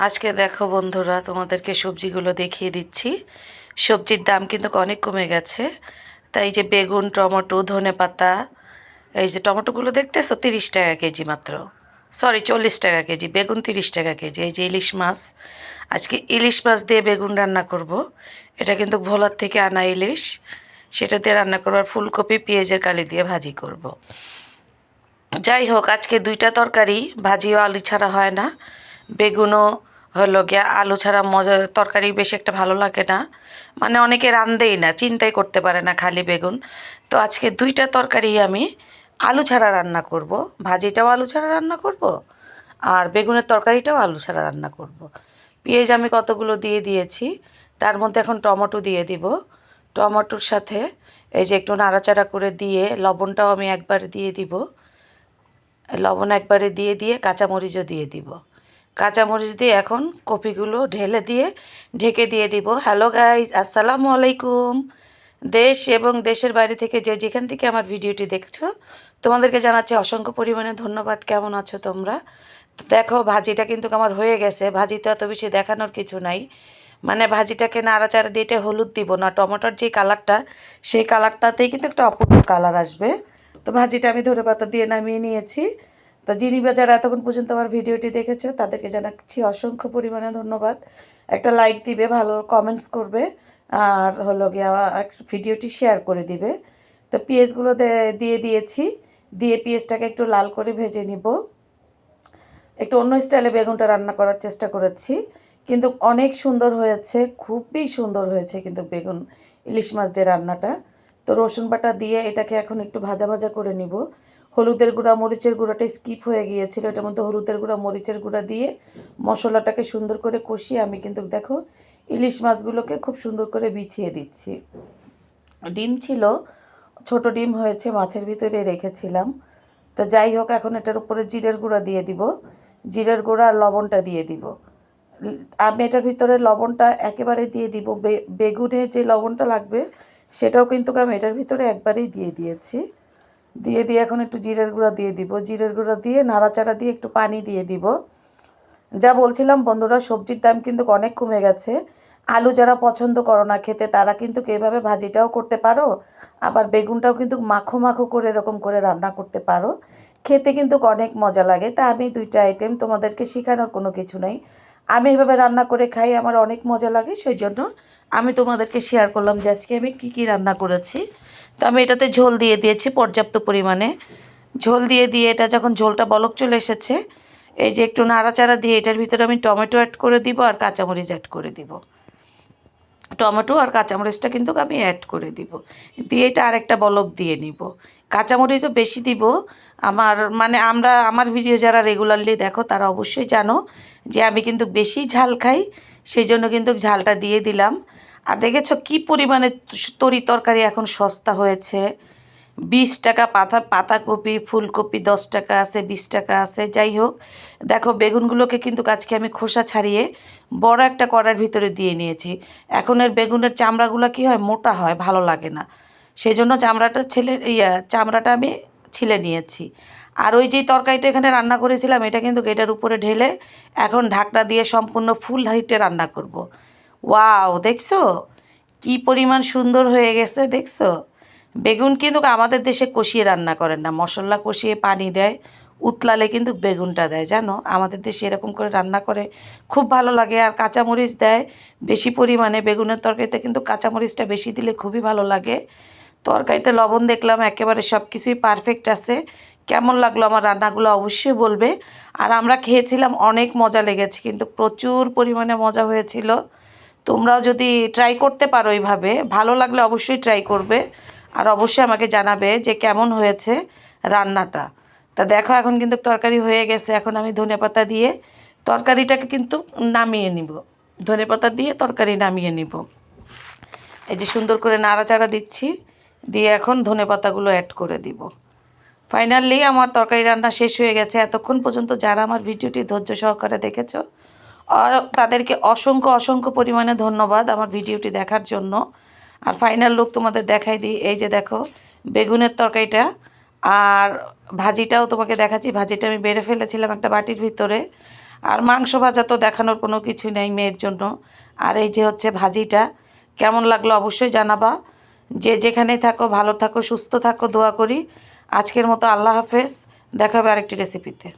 আজকে দেখো বন্ধুরা, তোমাদেরকে সবজিগুলো দেখিয়ে দিচ্ছি। সবজির দাম কিন্তু অনেক কমে গেছে। তাই যে বেগুন, টমেটো, ধনে পাতা, এই যে টমেটোগুলো দেখতেছো, তিরিশ টাকা কেজি মাত্র। সরি চল্লিশ টাকা কেজি, বেগুন তিরিশ টাকা কেজি, এই যে ইলিশ মাছ। আজকে ইলিশ মাছ দিয়ে বেগুন রান্না করব। এটা কিন্তু ভোলার থেকে আনা ইলিশ। সেটা দিয়ে রান্না করব আর ফুলকপি, পেঁয়াজের কালি দিয়ে ভাজি করব। যাই হোক, আজকে দুইটা তরকারি, ভাজিও আলু ছাড়া হয় না। বেগুনও হলো গিয়া আলু ছাড়া মজা, তরকারি বেশি একটা ভালো লাগে না। মানে অনেকে রান্ধেই না, চিন্তাই করতে পারে না খালি বেগুন। তো আজকে দুইটা তরকারি আমি আলু ছাড়া রান্না করব। ভাজিটাও আলু ছাড়া রান্না করব আর বেগুনের তরকারিটাও আলু ছাড়া রান্না করব। পেঁয়াজ আমি কতগুলো দিয়ে দিয়েছি, তার মধ্যে এখন টমেটো দিয়ে দিব। টমেটোর সাথে এই যে একটু নাড়াচাড়া করে দিয়ে লবণটাও আমি একবার দিয়ে দিব। লবণ একবারে দিয়ে দিয়ে কাঁচামরিচও দিয়ে দিব। কাঁচামরিচ দিয়ে এখন কপিগুলো ঢেলে দিয়ে ঢেকে দিয়ে দিব। হ্যালো গাইজ আসসালামু আলাইকুম। দেশ এবং দেশের বাইরে থেকে যে যেখান থেকে আমার ভিডিওটি দেখছ, তোমাদেরকে জানাচ্ছি অসংখ্য পরিমাণে ধন্যবাদ। কেমন আছো তোমরা? তো দেখো, ভাজিটা কিন্তু আমার হয়ে গেছে। ভাজিতে অত বেশি দেখানোর কিছু নাই। মানে ভাজিটাকে নাড়াচাড়া দিয়ে এটা হলুদ দিব না। টমেটোর যে কালারটা, সেই কালারটাতেই কিন্তু একটা অপূর্ব কালার আসবে। তো ভাজিটা আমি ধরে পাতা দিয়ে নামিয়ে নিয়েছি। তো যিনি বা যারা এতক্ষণ পর্যন্ত আমার ভিডিওটি দেখেছ, তাদেরকে জানাচ্ছি অসংখ্য পরিমাণে ধন্যবাদ। একটা লাইক দিবে, ভালো কমেন্টস করবে, আর হলো গিয়া ভিডিওটি শেয়ার করে দিবে। তো পেঁয়াজগুলো দে- দিয়ে দিয়েছি, দিয়ে পেঁয়াজটাকে একটু লাল করে ভেজে নিব। একটু অন্য স্টাইলে বেগুনটা রান্না করার চেষ্টা করেছি, কিন্তু অনেক সুন্দর হয়েছে, খুবই সুন্দর হয়েছে কিন্তু বেগুন, ইলিশ মাছ দিয়ে রান্নাটা। তো রসুন বাটা দিয়ে এটাকে এখন একটু ভাজা ভাজা করে নিব। হলুদের গুঁড়া, মরিচের গুঁড়াটা স্কিপ হয়ে গিয়েছিল। এটার মধ্যে হলুদের গুঁড়া, মরিচের গুঁড়া দিয়ে মশলাটাকে সুন্দর করে কষিয়ে আমি কিন্তু দেখো ইলিশ মাছগুলোকে খুব সুন্দর করে বিছিয়ে দিচ্ছি। ডিম ছিল, ছোট ডিম হয়েছে, মাছের ভিতরে রেখেছিলাম। তো যাই হোক, এখন এটার উপরে জিরের গুঁড়া দিয়ে দিব। জিরের গুঁড়া আর লবণটা দিয়ে দিব। আমি এটার ভিতরে লবণটা একেবারে দিয়ে দিব। বেগুনে যে লবণটা লাগবে, সেটাও কিন্তু আমি এটার ভিতরে একবারেই দিয়ে দিয়েছি। দিয়ে দিয়ে এখন একটু জিরের গুঁড়া দিয়ে দিব। জিরের গুঁড়া দিয়ে নাড়াচাড়া দিয়ে একটু পানি দিয়ে দিব। যা বলছিলাম বন্ধুরা, সবজির দাম কিন্তু অনেক কমে গেছে। আলু যারা পছন্দ করো না খেতে, তারা কিন্তু এভাবে ভাজিটাও করতে পারো। আবার বেগুনটাও কিন্তু মাখো মাখো করে এরকম করে রান্না করতে পারো। খেতে কিন্তু অনেক মজা লাগে। তা আমি দুইটা আইটেম তোমাদেরকে শেখানোর কোনো কিছু নেই। আমি এভাবে রান্না করে খাই, আমার অনেক মজা লাগে। সেই জন্য আমি তোমাদেরকে শেয়ার করলাম যে আজকে আমি কী কী রান্না করেছি। তো আমি এটাতে ঝোল দিয়ে দিয়েছি পর্যাপ্ত পরিমাণে। ঝোল দিয়ে দিয়ে এটা যখন ঝোলটা বলক চলে এসেছে, এই যে একটু নাড়াচাড়া দিয়ে এটার ভিতরে আমি টমেটো অ্যাড করে দিব আর কাঁচামরিচ অ্যাড করে দিব। টমেটো আর কাঁচামরিচটা কিন্তু আমি অ্যাড করে দিব। দিয়ে এটা আরেকটা বলক দিয়ে নিব। কাঁচামরিচও বেশি দিব। আমার মানে আমরা, আমার ভিডিও যারা রেগুলারলি দেখো তারা অবশ্যই জানো যে আমি কিন্তু বেশি ঝাল খাই, সেই জন্য কিন্তু ঝালটা দিয়ে দিলাম। আর দেখেছ কি পরিমাণে তরি তরকারি এখন সস্তা হয়েছে? বিশ টাকা পাতা, পাতাকপি, ফুলকপি দশ টাকা আছে, বিশ টাকা আছে, যাই হোক। দেখো, বেগুনগুলোকে কিন্তু আজকে আমি খোসা ছাড়িয়ে বড় একটা কড়ার ভিতরে দিয়ে নিয়েছি। এখন এর বেগুনের চামড়াগুলো কি হয়, মোটা হয়, ভালো লাগে না। সেই জন্য চামড়াটা ছেলে, ইয়া, চামড়াটা আমি ছিলে নিয়েছি। আর ওই যে তরকারিটা এখানে রান্না করেছিলাম, এটা কিন্তু এটার উপরে ঢেলে এখন ঢাকনা দিয়ে সম্পূর্ণ ফুল হাইটে রান্না করব। ওয়াও, দেখছ? কি পরিমাণ সুন্দর হয়ে গেছে, দেখছ? বেগুন কিন্তু আমাদের দেশে কষিয়ে রান্না করেন না। মশলা কষিয়ে পানি দেয়, উতলালে কিন্তু বেগুনটা দেয়, জানো? আমাদের দেশে এরকম করে রান্না করে খুব ভালো লাগে। আর কাঁচামরিচ দেয় বেশি পরিমাণে, বেগুনের তরকারিতে কিন্তু কাঁচামরিচটা বেশি দিলে খুবই ভালো লাগে। তরকারিতে লবণ দেখলাম, একেবারে সব কিছুই পারফেক্ট আছে। কেমন লাগল আমার রান্নাগুলো অবশ্যই বলবে। আর আমরা খেয়েছিলাম, অনেক মজা লেগেছে, কিন্তু প্রচুর পরিমাণে মজা হয়েছিল। তোমরাও যদি ট্রাই করতে পারো এইভাবে, ভালো লাগলে অবশ্যই ট্রাই করবে। আর অবশ্যই আমাকে জানাবে যে কেমন হয়েছে রান্নাটা। তা দেখো, এখন কিন্তু তরকারি হয়ে গেছে। এখন আমি ধনেপাতা দিয়ে তরকারিটাকে কিন্তু নামিয়ে নিব। ধনেপাতা দিয়ে তরকারি নামিয়ে নিব। এই যে সুন্দর করে নাড়াচাড়া দিচ্ছি, দিয়ে এখন ধনেপাতাগুলো অ্যাড করে দিব। ফাইনালি আমার তরকারি রান্না শেষ হয়ে গেছে। এতক্ষণ পর্যন্ত যারা আমার ভিডিওটি ধৈর্য সহকারে দেখেছ তাদেরকে অসংখ্য অসংখ্য পরিমাণে ধন্যবাদ আমার ভিডিওটি দেখার জন্য। আর ফাইনাল লুক তোমাদের দেখাই দিই। এই যে দেখো, বেগুনের তরকারিটা আর ভাজিটাও তোমাকে দেখাচ্ছি। ভাজিটা আমি বেড়ে ফেলেছিলাম একটা বাটির ভিতরে। আর মাংস ভাজা তো দেখানোর কোনো কিছুই নেই মেয়ের জন্য। আর এই যে হচ্ছে ভাজিটা, কেমন লাগল অবশ্যই জানাবা। যে যেখানে থাকো, ভালো থাকো, সুস্থ থাকো, দোয়া করি। আজকের মতো আল্লাহ হাফেজ। দেখাবে আরেকটি রেসিপিতে